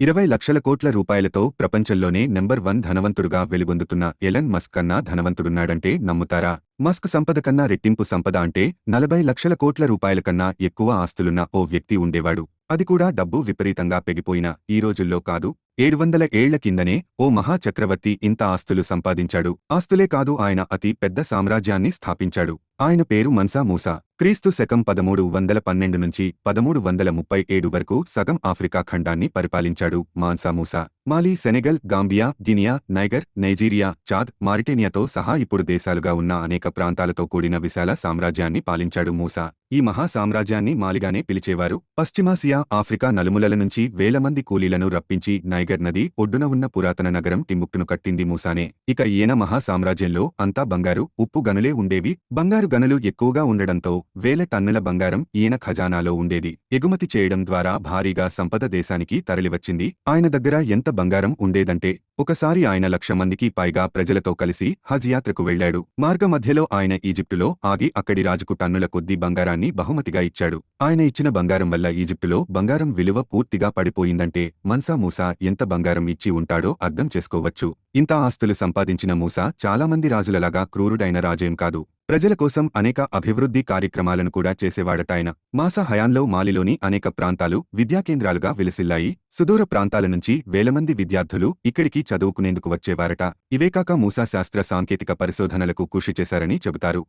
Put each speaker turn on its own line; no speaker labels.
ఇరవై లక్షల కోట్ల రూపాయలతో ప్రపంచంలోనే నెంబర్ వన్ ధనవంతుడుగా వెలుగొందుతున్న ఎలన్ మస్క్ కన్నా ధనవంతుడున్నాడంటే నమ్ముతారా? మస్క్ సంపద కన్నా రెట్టింపు సంపద అంటే నలభై లక్షల కోట్ల రూపాయల కన్నా ఎక్కువ ఆస్తులున్న ఓ వ్యక్తి ఉండేవాడు. అది కూడా డబ్బు విపరీతంగా పెగిపోయిన ఈ రోజుల్లో కాదు. ఏడు వందల ఏళ్ళ కిందనే ఓ మహా చక్రవర్తి ఇంత ఆస్తులు సంపాదించాడు. ఆస్తులే కాదు ఆయన అతి పెద్ద సామ్రాజ్యాన్ని స్థాపించాడు. ఆయన పేరు మన్సా మూసా. క్రీస్తు శకం పదమూడు వందల పన్నెండు నుంచి పదమూడు వందల ముప్పై ఏడు వరకు సగం ఆఫ్రికా ఖండాన్ని పరిపాలించాడు Mansa Musa. Mali Senegal Gambia Guinea Niger Nigeria Chad మారిటేనియాతో సహా ఇప్పుడు దేశాలుగా ఉన్న అనేక ప్రాంతాలతో కూడిన విశాల సామ్రాజ్యాన్ని పాలించాడు మూసా. ఈ మహా సామ్రాజ్యాన్ని మాలిగానే పిలిచేవారు. పశ్చిమాసియా ఆఫ్రికా నలుమూలల నుంచి వేల మంది కూలీలను రప్పించి నైగర్ నది ఒడ్డున ఉన్న పురాతన నగరం టింబుక్టును కట్టింది మూసానే. ఇక ఈయన మహాసామ్రాజ్యంలో అంతా బంగారు ఉప్పు గనులే ఉండేవి. బంగారు గనులు ఎక్కువగా ఉండడంతో వేల టన్నుల బంగారం ఈయన ఖజానాలో ఉండేది. ఎగుమతి చేయడం ద్వారా భారీగా సంపద దేశానికి తరలివచ్చింది. ఆయన దగ్గర ఎంత బంగారం ఉండేదంటే ఒకసారి ఆయన లక్ష మందికి పైగా ప్రజలతో కలిసి హజ్ యాత్రకు వెళ్ళాడు మార్గమధ్యలో ఆయన ఈజిప్టులో ఆగి అక్కడి రాజుకు టన్నుల కొద్దీ బంగారాన్ని బహుమతిగా ఇచ్చాడు. ఆయన ఇచ్చిన బంగారం వల్ల ఈజిప్టులో బంగారం విలువ పూర్తిగా పడిపోయిందంటే మన్సా మూసా ఎంత బంగారం ఇచ్చి ఉంటాడో అర్థం చేసుకోవచ్చు. ఇంత ఆస్తులు సంపాదించిన మూసా చాలామంది రాజులలాగా క్రూరుడైన రాజేం కాదు. ప్రజల కోసం అనేక అభివృద్ధి కార్యక్రమాలను కూడా చేసేవాడటాయన. మాసా హయాంలో మాలిలోని అనేక ప్రాంతాలు విద్యా కేంద్రాలుగా విలసిల్లాయి. సుదూర ప్రాంతాల నుంచి వేలమంది విద్యార్థులు ఇక్కడికి చదువుకునేందుకు వచ్చేవారట. ఇవేకాక మూసా శాస్త్ర సాంకేతిక పరిశోధనలకు కృషి చేశారని చెబుతారు.